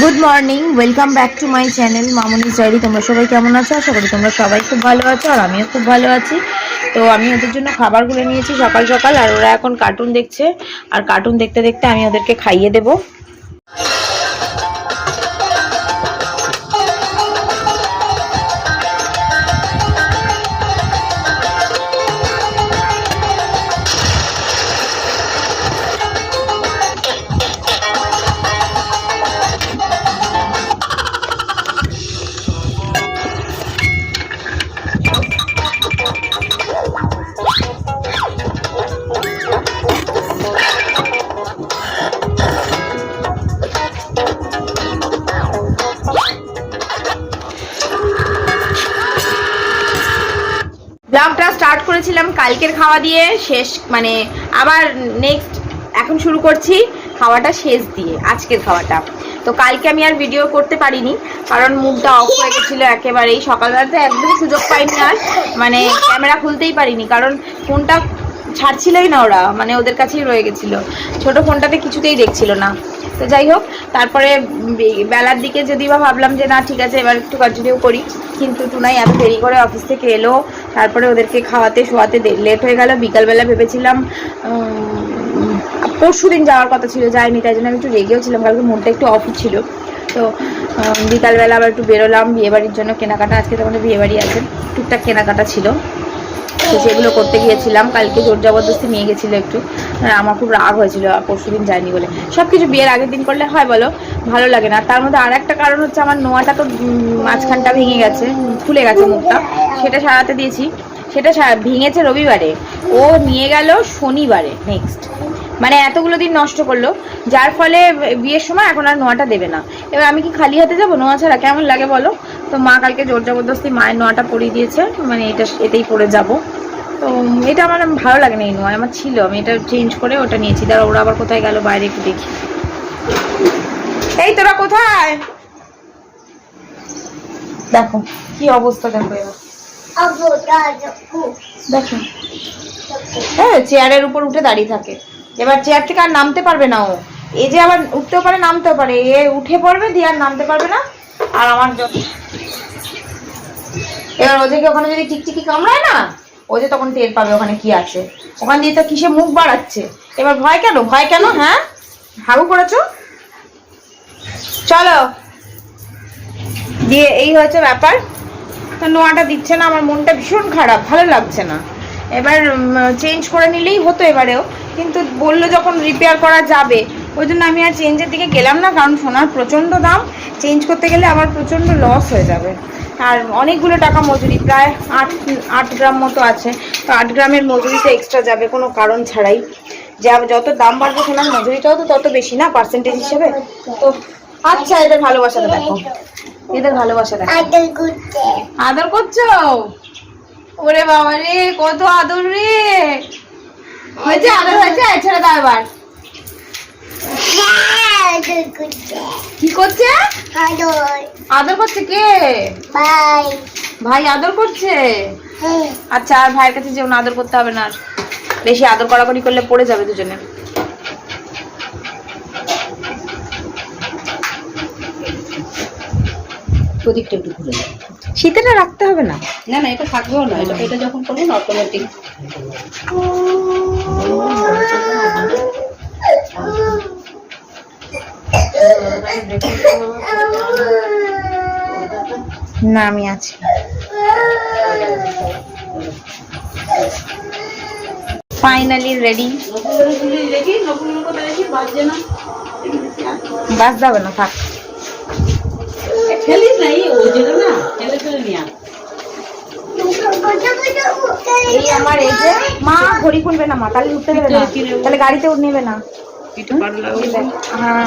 Good morning welcome back to my channel মামনি চাইরি তোমরা সবাই কেমন আছো? আশা করি তোমরা সবাই খুব ভালো আছো আর আমিও খুব ভালো আছি। তো আমি ওদের জন্য খাবারগুলো নিয়েছি সকাল সকাল আর ওরা এখন কার্টুন দেখছে। আর কার্টুন দেখতে দেখতে আমি ওদেরকে খাইয়ে দেবো। ব্লগটা স্টার্ট করেছিলাম কালকের খাওয়া দিয়ে, শেষ মানে আবার নেক্সট এখন শুরু করছি খাওয়াটা শেষ দিয়ে, আজকের খাওয়াটা। তো কালকে আমি আর ভিডিও করতে পারিনি, কারণ মুখটা অফ হয়ে গেছিল একেবারেই। সকালবেলাতে একদম সুযোগ পাইনি আর মানে ক্যামেরা খুলতেই পারিনি, কারণ ফোনটা ছাড়ছিলই না ওরা মানে ওদের কাছেই রয়ে গেছিল। ছোট ফোনটাতে কিছুতেই দেখছিল না। তো যাই হোক, তারপরে বেলার দিকে যদি বা ভাবলাম যে না, ঠিক আছে, এবার একটু কন্টিনিউ করি। কিন্তু টুনাই এত দেরি করে অফিস থেকে এলো তারপরে ওদেরকে খাওয়াতে শোয়াতে লেট হয়ে গেল। বিকালবেলা ভেবেছিলাম পরশু দিন যাওয়ার কথা ছিল, যাইনি, তাই জন্য আমি একটু রেগেও ছিলাম কালকে মনটা একটু অফই ছিল। তো বিকালবেলা আবার একটু বেরোলাম, বিয়েবাড়ির জন্য কেনাকাটা, আজকে তো আমাদের বিয়েবাড়ি আছে, টুকটাক কেনাকাটা ছিল। তো সেগুলো করতে গিয়েছিলাম, কালকে জোর জবরদস্তি নিয়ে গেছিল একটু। আমার খুব রাগ হয়েছিল পরশু দিন যায়নি বলে। সব কিছু বিয়ের আগের দিন করলে হয়, বলো? ভালো লাগে না। তার মধ্যে আর একটা কারণ হচ্ছে আমার নোয়াটা তো মাঝখানটা ভেঙে গেছে, ফুলে গেছে মুখটা। সেটা সারাতে দিয়েছি। সেটা ভেঙেছে রবিবারে। ও নিয়ে গেল শনিবারে নেক্সট মানে এতগুলো দিন নষ্ট করল। যার ফলে বিয়ের সময় এখন আর নোয়াটা দেবে না। এবার আমি কি খালি হাতে যাব? নোয়া ছাড়া কেমন লাগে বলো? তো মা কালকে জোর জবরদস্তি মায়ের নোয়াটা পরিয়ে দিয়েছে। মানে এটা এতেই পরে যাব। তো এটা আমার ভালো লাগে না এই নোয়া। আমার ছিল। আমি এটা চেঞ্জ করে ওটা নিয়েছি। দাঁড়া ওরা আবার কোথায় গেল? বাইরে একটু দেখি। এই তোরা কোথায়? দেখো কি অবস্থা দেখো এবার। দেখো। হ্যাঁ চেয়ারের উপর উঠে দাঁড়িয়ে থাকে। এবার চেয়ার থেকে আর নামতে পারবে না ও। এ যে আবার উঠতেও পারে নামতেও পারে। এ উঠে পড়বে দিয়ে আর নামতে পারবে না। আর আমার এবার ও যে ওখানে যদি টিকটিকি কামড়ায় না ও যে তখন টের পাবে ওখানে কি আছে। ওখান দিয়ে তো কিসে মুখ বাড়াচ্ছে। এবার ভয় কেন? ভয় কেন? হ্যাঁ? হাগু করেছ? চলো। দিয়ে এই হচ্ছে ব্যাপার। তো নোয়াটা দিচ্ছে না, আমার মনটা ভীষণ খারাপ, ভালো লাগছে না। এবার চেঞ্জ করে নিলেই হতো এবারেও, কিন্তু বলল যখন রিপেয়ার করা যাবে, ওই জন্য আমি আর চেঞ্জের দিকে গেলাম না, কারণ সোনার প্রচণ্ড দাম। চেঞ্জ করতে গেলে আমার প্রচণ্ড লস হয়ে যাবে। আর অনেকগুলো টাকা মজুরি, প্রায় আট আট গ্রাম মতো আছে। তো আট গ্রামের মজুরিতে এক্সট্রা যাবে কোনো কারণ ছাড়াই। যা, যত দাম বাড়বে সোনার মজুরিটাও তো তত বেশি না পার্সেন্টেজ হিসেবে? তো আচ্ছা এদের ভালোবাসাটা দেখো। এদের ভালোবাসা দেখো। আদর করছ? ওরে বাবা রে কত আদর রে। হয়েছে আদর হয়েছে? ছেড়ে দাও এবার। কি করছে? আদর। করছে কে? ভাই। আদর করছে? আচ্ছা আর ভাইয়ের কাছে যেমন আদর করতে হবে না। বেশি আদর করাকরি করলে পড়ে যাবে দুজনে। প্রদীপটা একটু ঘুরে যায় শীতেটা রাখতে হবে না? না না এটা থাকবেও না। এটা এটা যখন করবেন অটোমেটিক না আমি আছি। ফাইনালি রেডি বাস যাবে না থাক। ফেলিস না এই ওই জন্য না ফেলে ফেলে নিয়ে এই আমার এই যে মা ঘড়ি খুলবে না মা তাহলে উঠতে দেবে না। তাহলে গাড়িতে উঠ নেবে না। হ্যাঁ।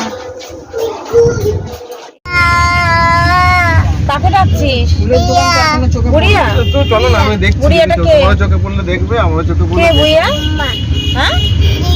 কাকে ডাকছিস? বুড়িয়া তো চলো না আমি দেখছি বুড়িয়াটা কে? চোখে পড়লে দেখবে আমার চোখে কে পড়লে বুড়িয়া হ্যাঁ?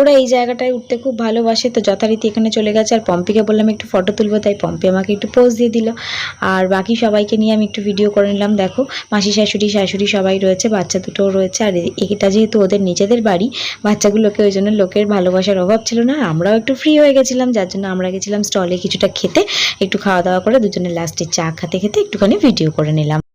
ওরা এই জায়গাটায় উঠতে খুব ভালোবাসে, তো যথারীতি এখানে চলে গেছে। আর পম্পিকে বললাম, একটু ফটো তুলবো। তাই পম্পি আমাকে একটু পোজ দিয়ে দিল। আর বাকি সবাইকে নিয়ে আমি একটু ভিডিও করে নিলাম। দেখো, মাসি, শাশুড়ি শাশুড়ি সবাই রয়েছে, বাচ্চা দুটোও রয়েছে। আর এটা যেহেতু ওদের নিজেদের বাড়ি, বাচ্চাগুলোকে ওই জন্য লোকের ভালোবাসার অভাব ছিল না। আমরাও একটু ফ্রি হয়ে গেছিলাম, যার জন্য আমরা গেছিলাম স্টলে কিছুটা খেতে, একটু খাওয়া দাওয়া করে দুজনে লাস্টে চা খেতে খেতে একটুখানি ভিডিও করে নিলাম।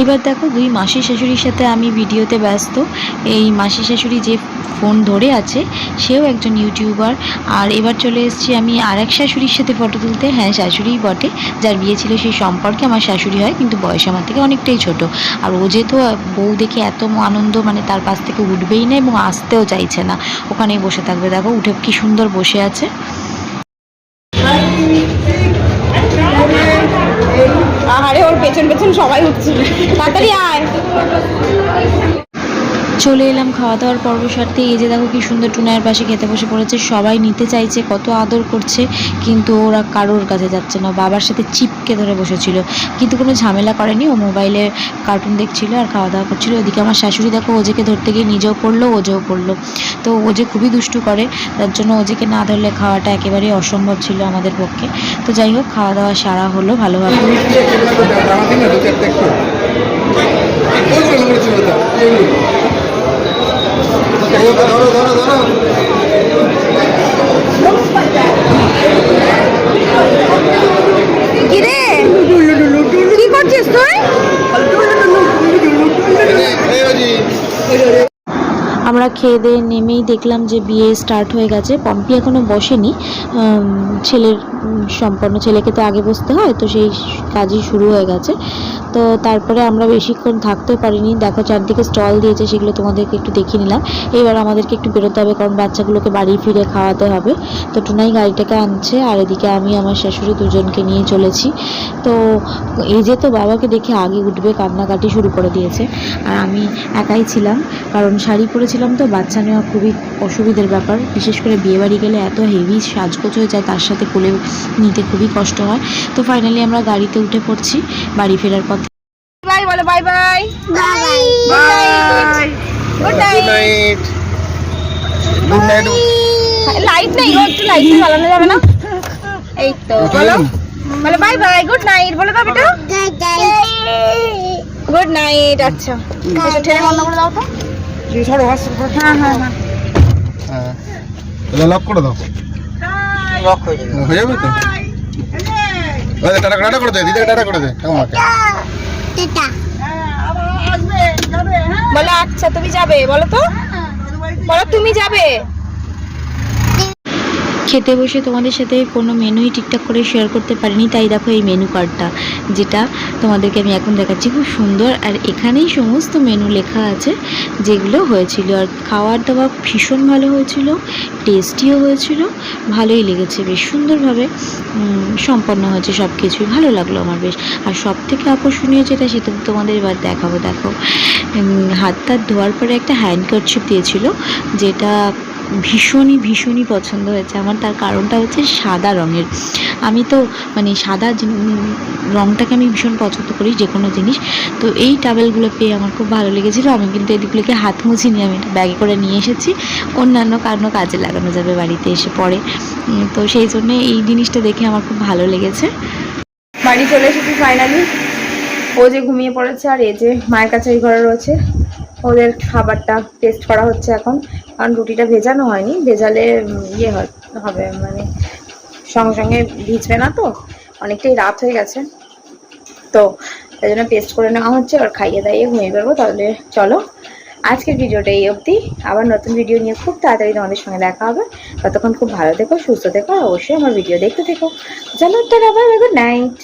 এবার দেখো দুই মাসি শাশুড়ির সাথে আমি ভিডিওতে ব্যস্ত। এই মাসি শাশুড়ি যে ফোন ধরে আছে, সেও একজন ইউটিউবার। আর এবার চলে এসেছি আমি আর এক শাশুড়ির সাথে ফটো তুলতে। হ্যাঁ শাশুড়িই বটে। যার বিয়ে ছিল সেই সম্পর্কে আমার শাশুড়ি হয়, কিন্তু বয়স আমার থেকে অনেকটাই ছোট। আর ও যেহেতু বউ দেখে এত আনন্দ মানে তার পাশ থেকে উঠবেই না এবং আসতেও চাইছে না। ওখানেই বসে থাকবে। দেখো, উঠে কি সুন্দর বসে আছে। আহারে ওর পেছন পেছন সবাই উঠছে। তাড়াতাড়ি আয়। চলে এলাম খাওয়া দাওয়ার পর্ব সারতে এই যে দেখো কি সুন্দর টুনায়ের পাশে খেতে বসে পড়েছে সবাই নিতে চাইছে কত আদর করছে কিন্তু ওরা কারোর কাছে যাচ্ছে না বাবার সাথে চিপকে ধরে বসেছিল কিন্তু কোনো ঝামেলা করেনি ও মোবাইলে কার্টুন দেখছিল আর খাওয়া দাওয়া করছিল ওদিকে আমার শাশুড়ি দেখো ওজেকে ধরতে গিয়ে নিজেও পড়ল ওজেও পড়ল তো ওজে খুবই দুষ্টু করে তার জন্য ওজেকে না ধরলে খাওয়াটা একেবারেই অসম্ভব ছিল আমাদের পক্ষে তো যাই হোক খাওয়া দাওয়া সারা হলো ভালোভাবে জামা দিন ধরো কি করছিস তুই আমরা খেয়ে দিয়ে নেমেই দেখলাম যে বিয়ে স্টার্ট হয়ে গেছে। পম্পি এখনও বসেনি। ছেলের সম্পন্ন ছেলেকে তো আগে বসতে হয়, তো সেই কাজই শুরু হয়ে গেছে। তো তারপরে আমরা বেশিক্ষণ থাকতে পারিনি। দেখো চারদিকে স্টল দিয়েছে, সেগুলো তোমাদেরকে একটু দেখিয়ে নিলাম। এবার আমাদেরকে একটু বেরোতে হবে, কারণ বাচ্চাগুলোকে বাড়ি ফিরে খাওয়াতে হবে। তো টুনাই গাড়িটাকে আনছে, আর এদিকে আমি, আমার শাশুড়ি দুজনকে নিয়ে চলেছি। তো এই যে তো বাবাকে দেখে আগে উঠবে, কান্নাকাটি শুরু করে দিয়েছে। আর আমি একাই ছিলাম, কারণ শাড়ি পরেছিলাম তো বাচ্চা নেওয়া খুবই অসুবিধের ব্যাপার। বিশেষ করে বিয়েবাড়ি গেলে এত হেভি সাজগোজ হয়ে যায় তার সাথে কোলে নিতে খুবই কষ্ট হয়। তো ফাইনালি আমরা গাড়িতে উঠে পড়ছি বাড়ি ফেরার পথে। বাই বলো bye bye. Bye bye good night night good night light নেই একটু লাইট জ্বালানো যাবে না? এই তো। বলো বলো বাই বাই গুড নাইট বলো তো বেটা। গুড নাইট আচ্ছা। ঠেলে বন্ধ করে দাও তো। হ্যাঁ হ্যাঁ হ্যাঁ হ্যাঁ। লক করে দাও। লক হয়ে যাবে। হয়ে যাবে তো? ওই টাটা টাটা করে দে দিদি টাটা করে দে। আমাকে। বলো আচ্ছা তুমি যাবে বলো তো? বলো তুমি যাবে? খেতে বসে তোমাদের সাথে কোনো মেনুই ঠিকঠাক করে শেয়ার করতে পারিনি, তাই দেখো এই মেনু কার্ডটা যেটা তোমাদেরকে আমি এখন দেখাচ্ছি খুব সুন্দর। আর এখানেই সমস্ত মেনু লেখা আছে যেগুলো হয়েছিল। আর খাওয়ার দাওয়া ভীষণ ভালো হয়েছিল টেস্টিও হয়েছিল, ভালোই লেগেছে, বেশ সুন্দরভাবে সম্পন্ন হয়েছে সব কিছুই ভালো লাগল আমার বেশ। আর সব থেকে আকর্ষণীয় যেটা, সেটা তোমাদের এবার দেখাবো, দেখো। হাত টাত ধোয়ার পরে একটা হ্যান্ড কার্ডশিপ দিয়েছিল, যেটা ভীষণই ভীষণই পছন্দ হয়েছে। আমার তার কারণটা হচ্ছে সাদা রঙের। আমি তো মানে সাদা রঙটাকে আমি ভীষণ পছন্দ করি যে কোনো জিনিস। তো এই টাবেলগুলো পেয়ে আমার খুব ভালো লেগেছিলো। আমি কিন্তু এদিকগুলোকে হাত মুছিনি, আমি এটা ব্যাগে করে নিয়ে এসেছি। অন্যান্য কারণও কাজে লাগানো যাবে বাড়িতে এসে পরে। তো সেই জন্য এই জিনিসটা দেখে আমার খুব ভালো লেগেছে। বাড়ি চলে এসেছি ফাইনালি ও যে ঘুমিয়ে পড়েছে আর এ যে মায়ের কাছে ওই ঘরে রয়েছে। ওদের খাবারটা টেস্ট করা হচ্ছে এখন। কারণ রুটিটা ভেজানো হয়নি, ভেজালে ইয়ে হবে মানে সঙ্গে সঙ্গে ভিজবে না তো, অনেকটাই রাত হয়ে গেছে। তো তাই জন্য টেস্ট করে নেওয়া হচ্ছে, আর খাইয়ে দাইয়ে ঘুমিয়ে পড়ব তাহলে চলো। আজকের ভিডিওটা এই অবধি। আবার নতুন ভিডিও নিয়ে খুব তাড়াতাড়ি তোমাদের সঙ্গে দেখা হবে। ততক্ষণ খুব ভালো থেকো, সুস্থ থেকো অবশ্যই আমার ভিডিও দেখতে থেকো। চলো, টাটা আবার গুড নাইট